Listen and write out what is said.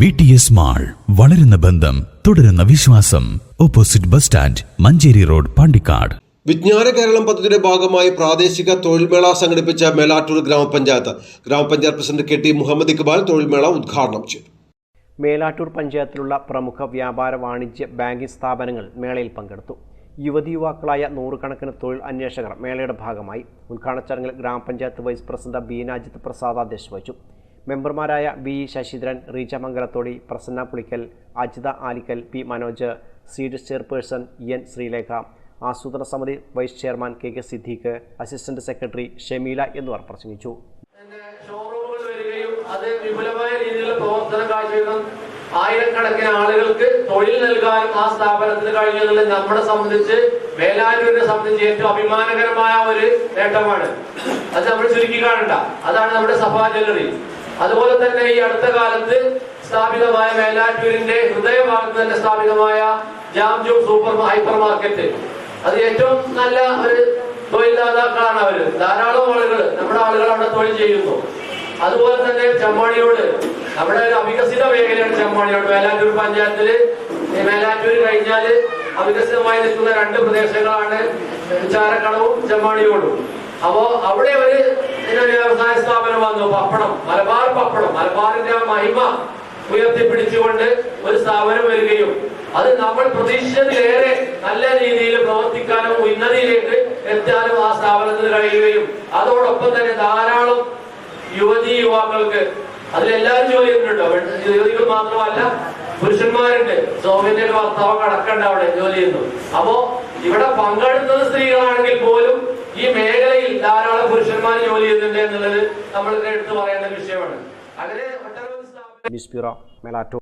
V T S mall വളരുന്ന ബന്ധം തുടരുന്ന വിശ്വാസം. Opposite bus stand Manjeri road Pandikkad. Vijnana Keralam പദ്ധതിയുടെ ഭാഗമായി പ്രാദേശിക തൊഴിൽമേള സംഘടിപ്പിച്ച മേലാറ്റൂർ ഗ്രാമപഞ്ചായത്ത്. ഗ്രാമപഞ്ചായത്ത് president K T Muhammad Iqbal തൊഴിൽമേള ഉദ്ഘാടനം ചെയ്തു. മേലാറ്റൂർ പഞ്ചായത്തിലുള്ള പ്രമുഖ വ്യാപാര വാണിജ്യ ബാങ്കിംഗ് സ്ഥാപനങ്ങൾ മേളയിൽ പങ്കെടുത്തു. യുവതി യുവാക്കളായ നൂറുകണക്കിന് തൊഴിൽ അന്വേഷകർ മേളയുടെ ഭാഗമായി. ഉദ്ഘാടന ചടങ്ങിൽ ഗ്രാമപഞ്ചായത്ത് വൈസ് പ്രസിഡന്റ് ബീനാജിത്ത് പ്രസാദ് അധ്യക്ഷ വഹിച്ചു. മെമ്പർമാരായ B Sasidharan Reeja Mangalathodi Prasanna Pulikkal Ajitha Alikkal P Manoj seed chairperson N Sreelekha ആസൂത്രണ സമിതി vice chairman K K Siddique assistant secretary Shameela എന്നിവർ പ്രസംഗിച്ചു. ഷോറൂമുകൾ വരികയും വിപുലമായ രീതിയിലുള്ള ആയിരക്കണക്കിന് ആളുകൾക്ക് തൊഴിൽ നൽകാൻ ആ സ്ഥാപനത്തിന് കഴിഞ്ഞതിൽ നമ്മളെ സംബന്ധിച്ച് വേലാറ്റൂരിനെ സംബന്ധിച്ച് ഏറ്റവും അഭിമാനകരമായ ഒരു നേട്ടമാണ്. അത് നമ്മൾ ചുരുക്കി കാണണ്ട. അതാണ് നമ്മുടെ സഭാ ജ്വല്ലറി അതുപോലെ തന്നെ ഈ അടുത്ത കാലത്ത് സ്ഥാപിതമായ മേലാറ്റൂരിന്റെ ഹൃദയഭാഗത്ത് തന്നെ സ്ഥാപിതമായ ജാംജു സൂപ്പർ ഹൈപ്പർ മാർക്കറ്റ്. അത് ഏറ്റവും നല്ല ഒരു തൊഴിൽദാതാക്കളാണ് അവർ. ധാരാളം ആളുകൾ നമ്മുടെ ആളുകൾ അവിടെ തൊഴിൽ ചെയ്യുന്നു. അതുപോലെ തന്നെ ചെമ്മാണിയോട് നമ്മുടെ ഒരു അവികസിത മേഖലയാണ് ചെമ്മാണിയോട്. മേലാറ്റൂർ പഞ്ചായത്തിൽ മേലാറ്റൂർ കഴിഞ്ഞാൽ അവികസിതമായി നിൽക്കുന്ന രണ്ട് പ്രദേശങ്ങളാണ് ചാരക്കടവും ചെമ്മാണിയോടും. അപ്പോ അവിടെ ഒരു വ്യവസായ സ്ഥാപനം വന്നു പപ്പടം മലബാർ പപ്പടം മലബാറിന്റെ ആ മഹിമ ഉയർത്തിപ്പിടിച്ചുകൊണ്ട് ഒരു സ്ഥാപനം വരികയും അത് നമ്മൾ പ്രതീക്ഷിച്ചതിലേറെ നല്ല രീതിയിൽ പ്രവർത്തിക്കാനും ഉന്നതിയിലേക്ക് എത്താനും ആ സ്ഥാപനത്തിന് കഴിയുകയും അതോടൊപ്പം തന്നെ ധാരാളം യുവതി യുവാക്കൾക്ക് അതിലെല്ലാവരും ജോലി ചെയ്യുന്നുണ്ടോ. യുവതികൾ മാത്രമല്ല പുരുഷന്മാരുണ്ട്. സൗമ്യന്റെ ഭർത്താവ് കടക്കണ്ട അവിടെ ജോലി ചെയ്യുന്നു. അപ്പോ ഇവിടെ പങ്കെടുത്തത് സ്ത്രീകളാണെങ്കിൽ പോലും പുരുഷന്മാർ ജോലി ചെയ്തിട്ടുണ്ട് എന്നുള്ളത് നമ്മൾ എടുത്തു പറയേണ്ട വിഷയമാണ്. അങ്ങനെ ഒട്ടനവധി